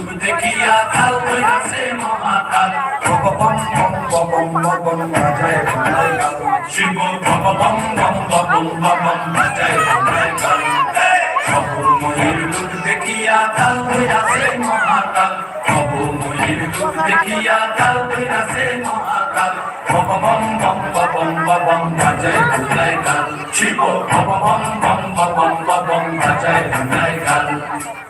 রূপ দেখিয়া তাল তুই হাসে মহাকাল ভব বম বম বম বম বাজায় বাজায় শিব ভব বম বম বম বম বাজায় বাজায় ভবর মহির রূপ দেখিয়া তাল তুই হাসে মহাকাল ভব মহির রূপ দেখিয়া তাল তুই হাসে মহাকাল ভব বম বম বম বম বাজায় বাজায় শিব ভব বম বম বম বম বাজায় বাজায়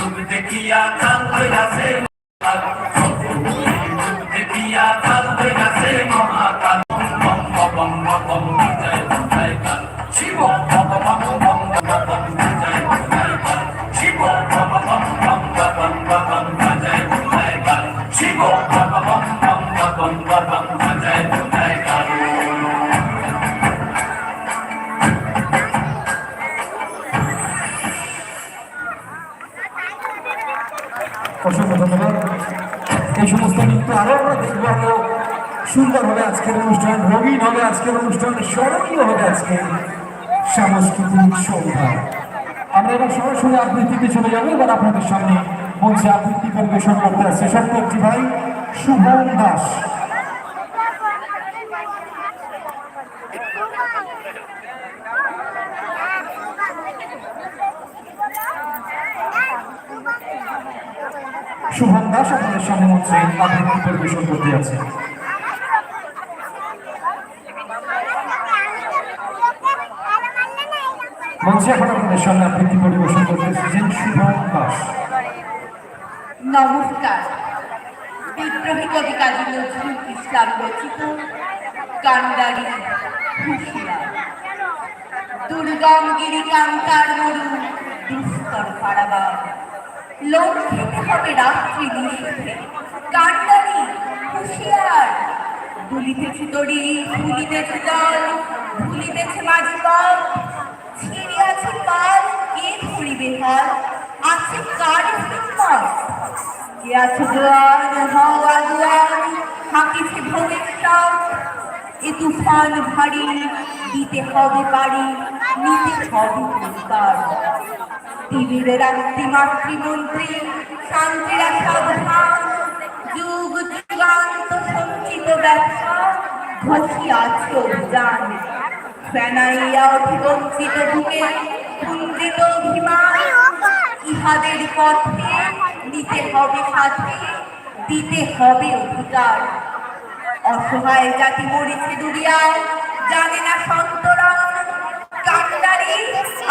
মহিন্দুক দেখিয়া কাল হইয়াছে মহিন্দুক দেখিয়া কাল হইয়াছে মহাকাল বম বম বম বম বাজায় বাজায় শিব আমরা দেখব সুন্দর হবে আজকের অনুষ্ঠান, রঙিন হবে আজকের অনুষ্ঠান, স্মরণীয় হবে আজকে সাংস্কৃতিক সন্ধ্যা। আমরা এবার সরাসরি আবৃত্তিতে চলে যাব, এবার আপনাদের সামনে মঞ্চে আবৃত্তি পরিবেশন করতে আসছে সত্যি ভাই, শুভম দাস শুভম দাস নমস্কার। বিদ্রোহী কবি কাজী নজরুল ইসলাম রচিত কান্ডারি হুঁশিয়ার দুর্গম গিরি কান্তার মরু দুস্তর পাড়াবার লোক খেতে হবে রাত্রি নিষেধে। কান্ডারি হুঁশিয়ার। দুলিতেছে দড়ি, ভুলিতেছে জল ভুলিতেছে মাঝি পথ ছিঁড়ে আছে পাল কে ধরিবে হাল আছে কার হিম্মত? কে আছে জোয়ার হাওয়া জোয়ার হাঁকিছে ভবিষ্যৎ এ তুফান ভারী, দিতে হবে পারি নিতে হবে পরিবার টিভিতে রাত্রি মাতৃমন্ত্রী, শান্তিরা সাবধান ঘষি আছে অভিযান। ফেনাইয়া অধিবঞ্চিত বুকে কুঞ্জিত অভিমান। ইহাদের পথে নিতে হবে সাথে, দিতে হবে অধিকার। অসহায় জাতি মরিছে দুনিয়ায়, জানে না সন্তরণ। কান্ডারি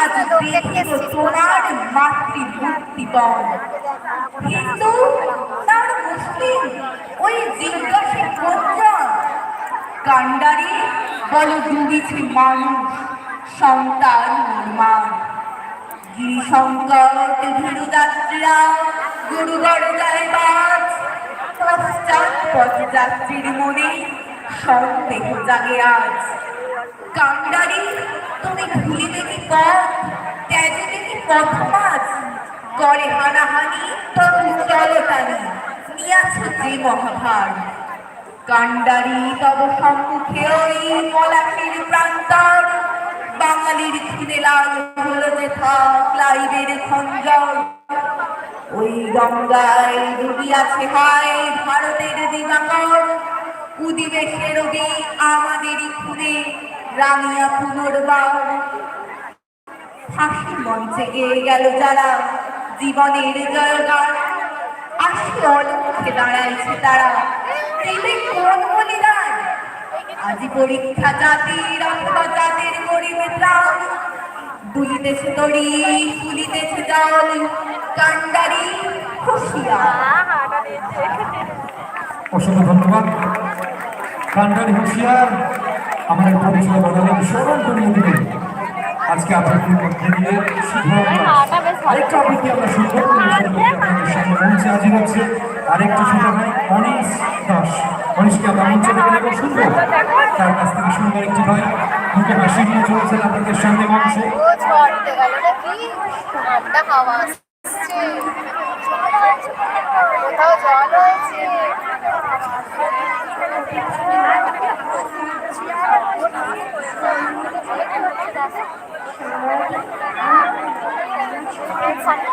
আজ দেখিল সোনার মাতৃমূর্তিবন হিন্দু তার মুসলিম, ওই জিজ্ঞাসে কোনজন কান্ডারি, বল ডুবিছে মানুষ, সন্তান নির্মাণ। গিরিশঙ্কর ভীরুদাত্রীরা গুরুগড় যায় বাজ পশ্চাৎ পথযাত্রীর মনে সন্দেহ জাগে আজ। কান্ডারি, তুমি ভুলিবে কি পথ ত্যাজিবে কি পথ মাঝ। করে হানাহানি তখন চলতানি নিয়াছে যে মহাভার। কান্ডারি তব সম্মুখে ওই পলাশের প্রান্তর। বাঙালির খিদে লাল হলো যে থাক লাইবের খঞ্জর। ওই গঙ্গায় ডুবিয়াছে হায় ভারতের দিবাকর। উদিবে সে রবি আমাদেরই খুনে রামিয়া পুনর্বার। ফাঁসির মঞ্চে গেয়ে গেল যারা জীবনের জয়গান। আসি অলক্ষে দাঁড়াইছে তারা। দেবে কোন বলিদান? আজি পরীক্ষা জাতির জাতির গরিবে ত্রাণ দুলিতেছে তরি, ফুলিতেছে কান্ডারি খুশিয়া। অসংখ্য ধন্যবাদ। কান্ডারি হুঁশিয়ার পরিচয় বদলে স্মরণ করিয়ে দিলেন আজকে আপনাদের মধ্যে আরেকটা আবৃত্তি আমরা সুন্দর আপনাদের সামনে মঞ্চে হাজির হচ্ছে আরেকটি ছোট ভাই অনিশ দাস। অনিশকে আমরা মঞ্চে ডেকে নেব শুনব? তার কাছ থেকে সুন্দর একটি ভাই। দুটো হাসি নিয়ে চলেছেন আপনাদের সামনে মঞ্চে ও ঝড় উঠে গেল নাকি ঠান্ডা হাওয়া আসছে কোথাও জল হয়েছে লোকে ডেকে ডেকে ভালো লাগে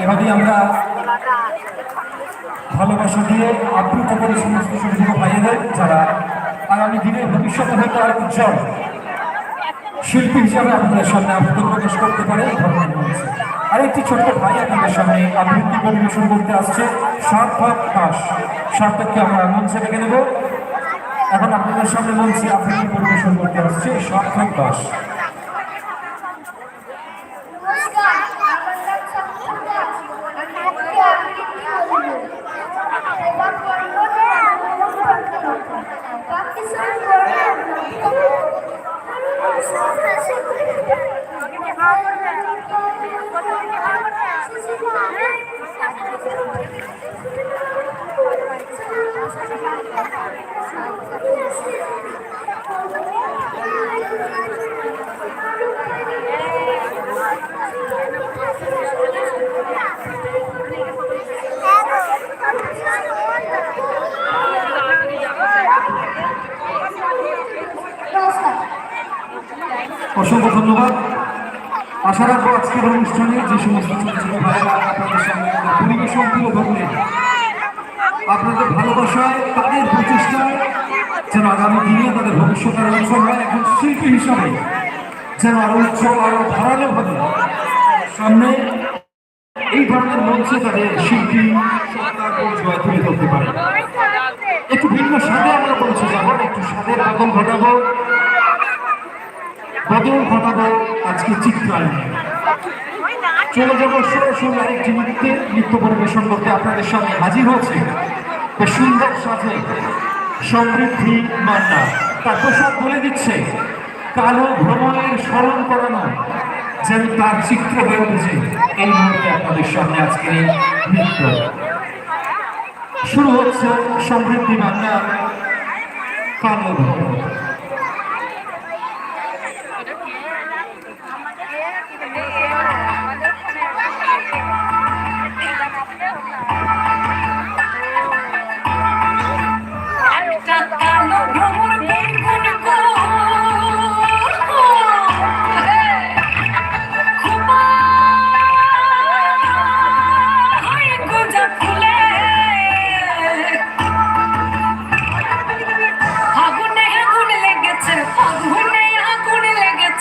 এভাবেই আমরা ভালোবাসা দিয়ে আপ্লুত করে সমস্ত সুযোগ ভাইয়েদের যারা আগামী দিনে ভবিষ্যতে হয়তো আর উজ্জ্বল শিল্পী হিসাবে আপনাদের সামনে আবৃত্তি প্রকাশ করতে পারে এই মঞ্চে আরেকটি ছোট্ট ভাই আপনাদের সামনে আবৃত্তি পরিবেশন করতে আসছে, সার্থক দাস। সার্থককে আমরা মঞ্চে ডেকে নেব। এখন আপনাদের সামনে মঞ্চে আবৃত্তি পরিবেশন করতে আসছে সার্থক দাস নমস্কার আমার নাম সন্তোষ দাস আজকে আবৃত্তি করব সেবা করব না আমার প্রার্থনা পাকিস্তান নমস্কার অসংখ্য ধন্যবাদ আশা রাখব আজকের অনুষ্ঠানে যে সমস্ত ছোট আপনাদের তাদের পরিবেশন তুলে ধরলেন আপনাদের ভালোবাসায় তাদের প্রচেষ্টায় যেন আগামী দিনে তাদের ভবিষ্যতের উজ্জ্বল হয়, একজন শিল্পী হিসাবে যেন আরও উজ্জ্বল, আরও ধারালো হবে। সামনে এই ধরনের মঞ্চে তাদের শিল্পী সত্তার পরিচয় তুলে ধরতে পারে। একটু ভিন্ন স্বাদে আমরা পৌঁছে যাব একটু স্বাদের বদল ঘটাবো বদল ঘটাবো আজকে চিত্রায়নে চলে যাব সরাসরি আরেকটি নৃত্যে নৃত্য পরিবেশন করতে। আপনাদের সামনে হাজির হচ্ছে সুন্দর সাথে সমৃদ্ধি মান্না। তার পোশাক বলে দিচ্ছে, কালো ভ্রমণের স্মরণ করানো যেন তার চিত্র হয়ে উঠেছে। এই মুহূর্তে আপনাদের সামনে আজকের নৃত্য। শুরু হচ্ছে সমৃদ্ধি মান্না কালো ভ্রমণ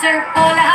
Mr. Paula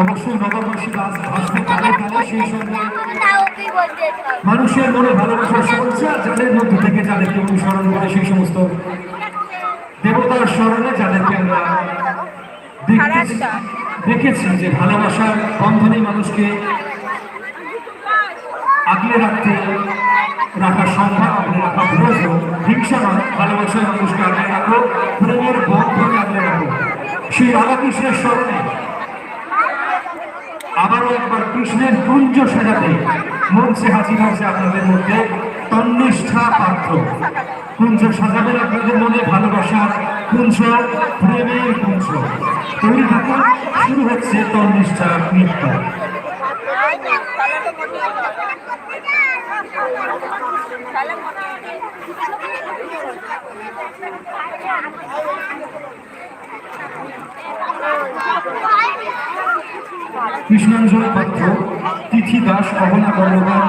অবশ্যই নববর্ষী গাছ ভাসবে সেই সঙ্গে মানুষের মনে ভালোবাসার সঞ্চার যাদের মধ্যে থেকে যাদেরকে অনুসরণ করে সেই সমস্ত দেবতার স্মরণে যাদেরকে আমরা দেখেছি যে ভালোবাসার বন্ধনে মানুষকে আগলে রাখতে রাখা সম্ভব রাখা প্রয়োজন হিংসা নয় ভালোবাসায় মানুষকে আগলে রাখো প্রেমের বন্ধনে আগলে রাখো। সেই রাধাকৃষ্ণের স্মরণে আবারও একবার কৃষ্ণের কুঞ্জ সাজাতে মঞ্চে হাজির হয়েছে আপনাদের মধ্যে তন্নিষ্ঠা পাত্র। কুঞ্জ সাজাবেন আপনাদের মনে ভালোবাসার কুঞ্জ, প্রেমের কুঞ্জ। তৈরি থাকুন শুরু হচ্ছে তন্নিষ্ঠা নৃত্য। কৃষ্ণাঞ্জল পাত্র, তিথি দাস কমলা কর্মকার।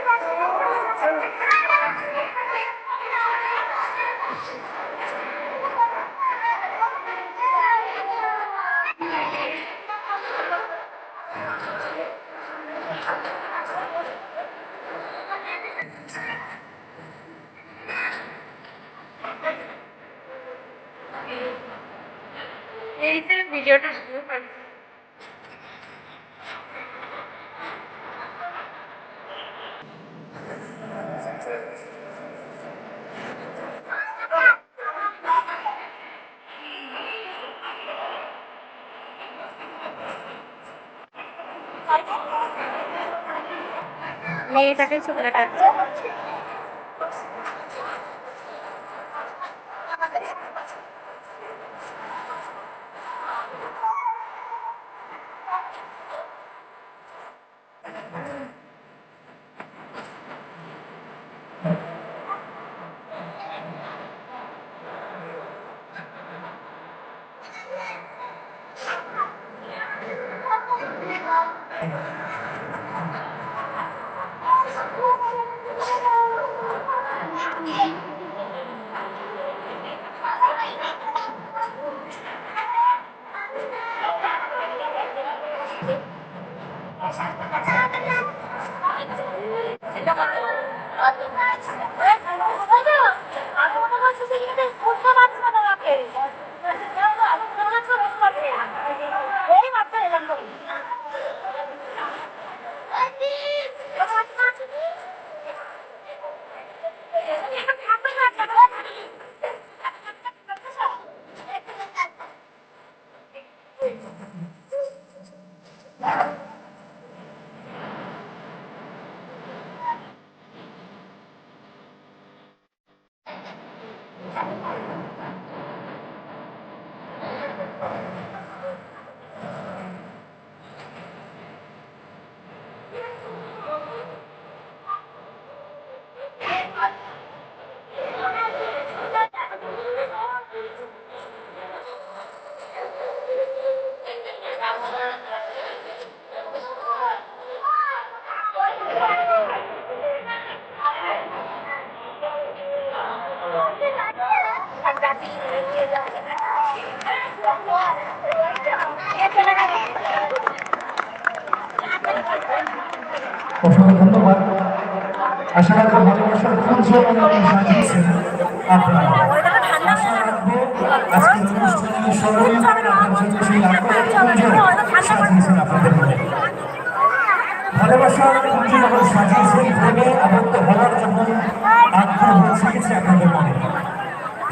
মেয়েটাকে চুলে じゃあ、このままがすすぎるんです。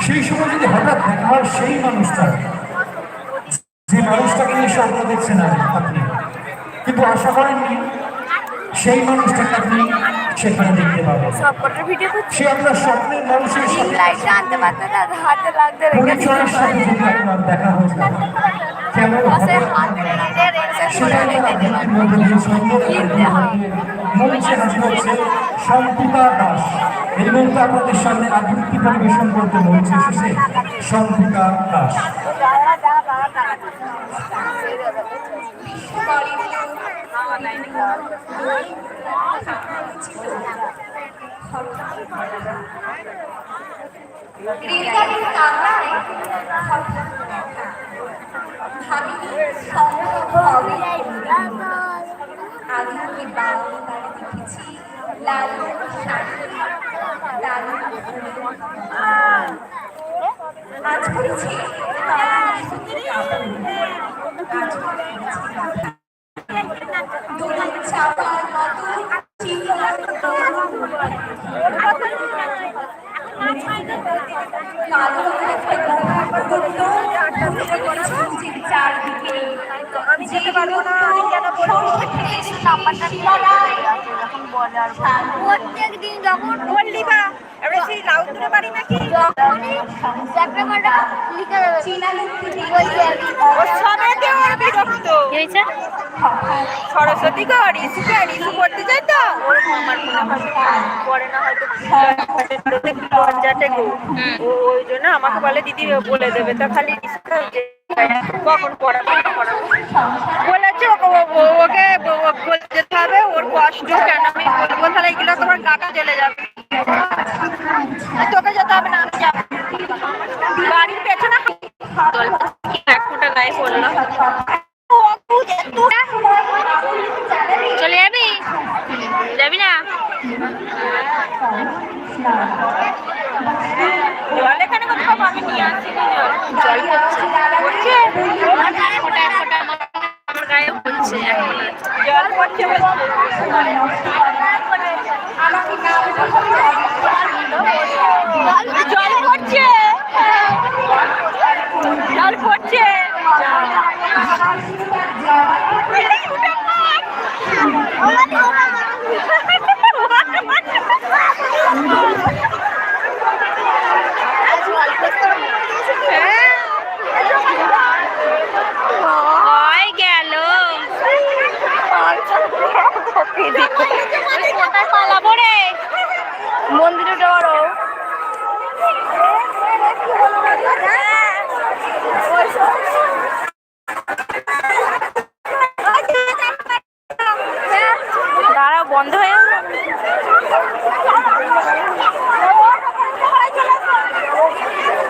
সেই সময় যদি হঠাৎ দেখা হয় সেই মানুষটা যে মানুষটাকে নিয়ে স্বপ্ন দেখছেন আপনি কিন্তু আশা করেননি সেই মানুষটাকে আপনি সেখানে দেখতে ভিডিও করছি। সে আপনার স্বপ্নের মানুষের সাথে লাইটটা আনতে পারতে না হাতে লাগতে পরিচয়ের সাথে আপনার দেখা হয়ে যায় কেমন হবে সেটাই তার মধ্যে দিয়ে সুন্দর করে দিয়ে থাকে। মঞ্চে হাজির হচ্ছে সম্পিতা দাস। এই মুহূর্তে আপনাদের সামনে আবৃত্তি পরিবেশন করতে মঞ্চে এসেছে দাস। রেলগাড়ির কান্নায় ভাবিনি সম্ভব হবে আমি কি বাড়ি বাড়ি দেখেছি লাল শাড়ি দারুণ আজ করেছি আজ করেছি দোলের চাপার মতো চিন্তার চারদিকে আমি যেতে পারব না আমি কেন নাম্বারটা প্রত্যেক যখন বললি বা সেই লাউদুরে বাড়ি নাকি? যখনই চ্যাপ্টারটা লিখে দেবে বলছি আর কি। ওর সবেতে ওর বিরক্ত। কি হয়েছে? সরস্বতী কর ইসু কর ইসু পড়তে যাই তো? ওর আমার মনে হয় পড়ে না হয়তো লজ্জাটে গো। ও ওই জন্য আমাকে বলে দিদি বলে দেবে। তো খালি কখন পড়াবো পড়াবো? বলেছে ওকে ও- ও- ওকে ব- যেতে হবে ওর কষ্ট কেন? আমি বলব তাহলে এগুলো তোমার গাটা চলে যাবে।